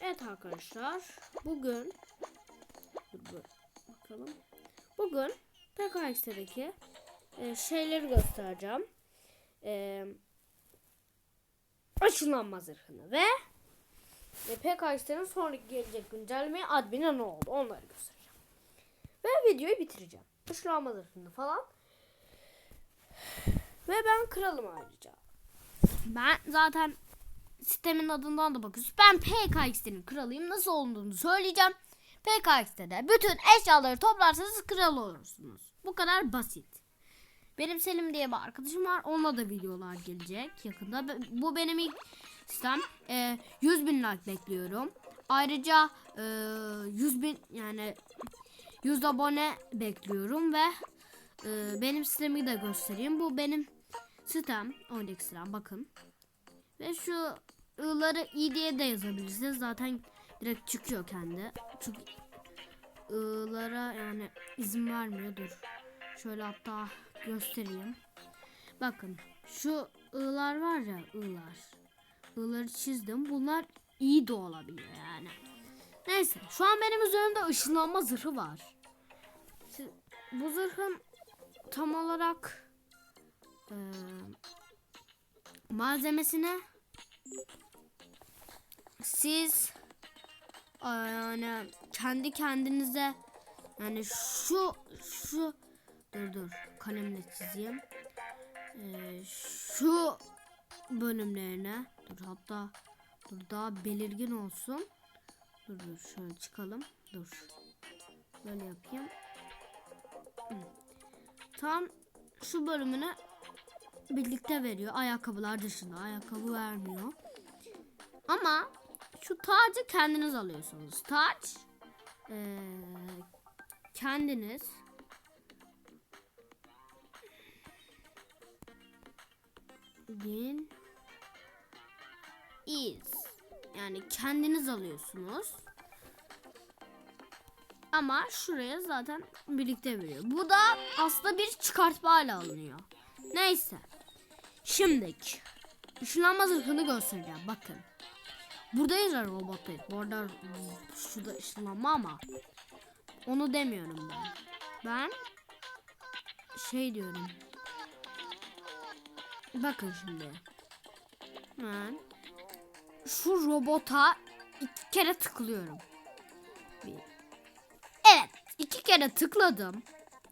Evet arkadaşlar bugün dur, dur, bakalım. Bugün PKX'deki e, şeyleri göstereceğim. E, ışınlanma zırhını ve e, PKX'lerin sonraki gelecek güncellemeye admin'e ne oldu onları göstereceğim. Ve videoyu bitireceğim. Işınlanma zırhını falan. Ve ben kralım ayrıca. Ben zaten sistemin adından da bakıyoruz. Ben PKX'lerin kralıyım. Nasıl olduğunu söyleyeceğim. PKX'te de bütün eşyaları toplarsanız kral olursunuz. Bu kadar basit. Benim Selim diye bir arkadaşım var. Onunla da videolar gelecek yakında. Bu benim ilk sistem. Ee, 100 bin like bekliyorum. Ayrıca e, 100 bin yani 100 abone bekliyorum ve e, benim sistemi de göstereyim. Bu benim sitem. Oradaki sitem bakın. Ve şu ı'ları i diye de yazabilirsiniz. Zaten direkt çıkıyor kendi. Çünkü ı'lara yani izin vermiyor. Dur. Şöyle hatta göstereyim. Bakın şu ı'lar var ya ı'lar. I'ları çizdim. Bunlar i de olabiliyor yani. Neyse şu an benim üzerimde ışınlanma zırhı var. Bu zırhın tam olarak eee malzemesine siz aa, yani kendi kendinize yani şu şu dur dur kalemle çizeyim. Ee, şu bölümlerine dur hatta dur daha belirgin olsun. Dur dur şöyle çıkalım dur. Böyle yapayım. Tam şu bölümüne birlikte veriyor. Ayakkabılar dışında ayakkabı vermiyor. Ama şu tacı kendiniz alıyorsunuz. Taç eee, kendiniz din is yani kendiniz alıyorsunuz. Ama şuraya zaten birlikte veriyor. Bu da aslında bir çıkartma ile alınıyor. Neyse. Şimdilik ışınlanma zırhını göstereceğim. Bakın. Buradayız ya robottayız. Bu arada şurada ışınlanma ama onu demiyorum ben. Ben şey diyorum. Bakın şimdi. Ben şu robota iki kere tıklıyorum. Bir. Evet, iki kere tıkladım.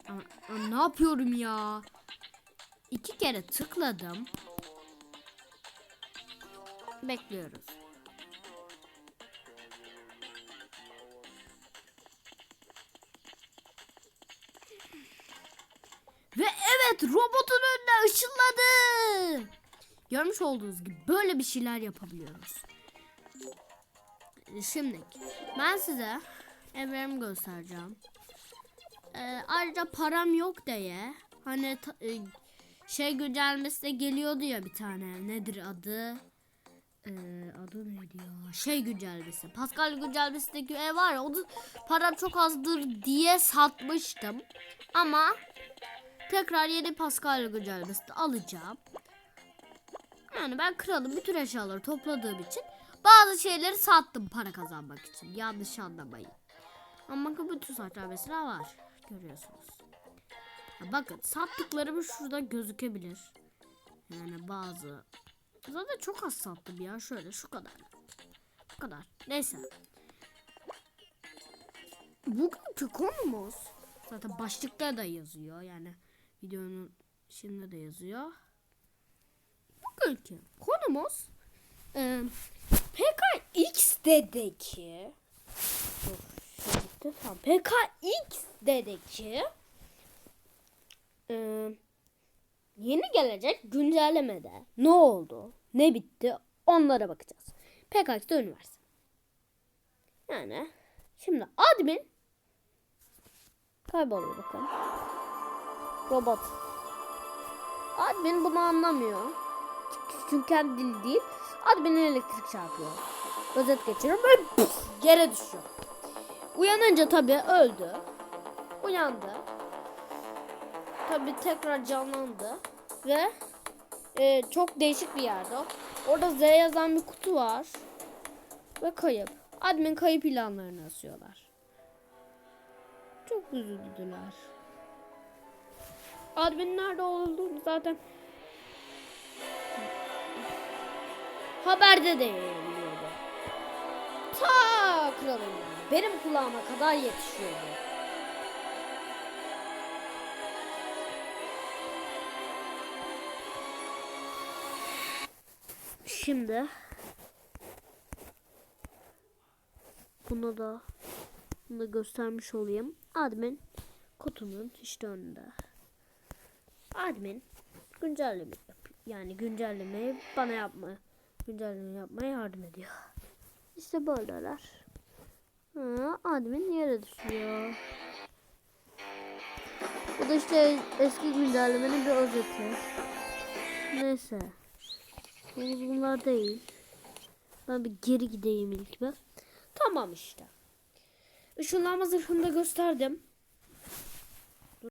Ama, ama ne yapıyorum ya? İki kere tıkladım. Bekliyoruz. Ve evet robotun önüne ışınladı. Görmüş olduğunuz gibi böyle bir şeyler yapabiliyoruz. Şimdi ben size evlerimi göstereceğim. Ee, ayrıca param yok diye hani e, şey güncellemesi de geliyordu ya bir tane. Nedir adı? Ee, adı neydi ya? Şey güncellemesi. Pascal güncellemesindeki ev var ya onu param çok azdır diye satmıştım. Ama tekrar yeni Pascal güncellemesini alacağım. Yani ben kralım bütün eşyaları topladığım için bazı şeyleri sattım para kazanmak için. Yanlış anlamayın. Ama bütün saçlar mesela var. Görüyorsunuz. Ya bakın sattıklarım şurada gözükebilir. Yani bazı. Zaten çok az sattım ya. Şöyle şu kadar. Bu kadar. Neyse. Bugünkü konumuz zaten başlıkta da yazıyor. Yani videonun şimdi de yazıyor. Bugünkü konumuz e, PKX'deki PKX'deki e, yeni gelecek güncellemede ne oldu, ne bitti onlara bakacağız. PKX'de üniversite. Yani şimdi admin kayboluyor bakın. Robot. Admin bunu anlamıyor. Çünkü kendi dili değil. Admin'in elektrik çarpıyor. Özet geçiriyor böyle puf, yere düşüyor. Uyanınca tabii öldü. Uyandı. Tabii tekrar canlandı. Ve e, çok değişik bir yerde. Orada Z yazan bir kutu var. Ve kayıp. Admin kayıp ilanlarını asıyorlar. Çok üzüldüler. Admin nerede olduğunu zaten haberde de yayınlıyordu. Ta kralım benim kulağıma kadar yetişiyordu. Şimdi bunu da bunu da göstermiş olayım. Admin kutunun işte önünde. Admin güncelleme yap- yani güncellemeyi bana yapma güncelleme yapmaya yardım ediyor. İşte böyleler. Ha, admin yere düşüyor. Bu da işte eski güncellemenin bir özeti. Neyse. Bu bunlar değil. Ben bir geri gideyim ilk bir. Tamam işte. Işınlanma zırhını da gösterdim.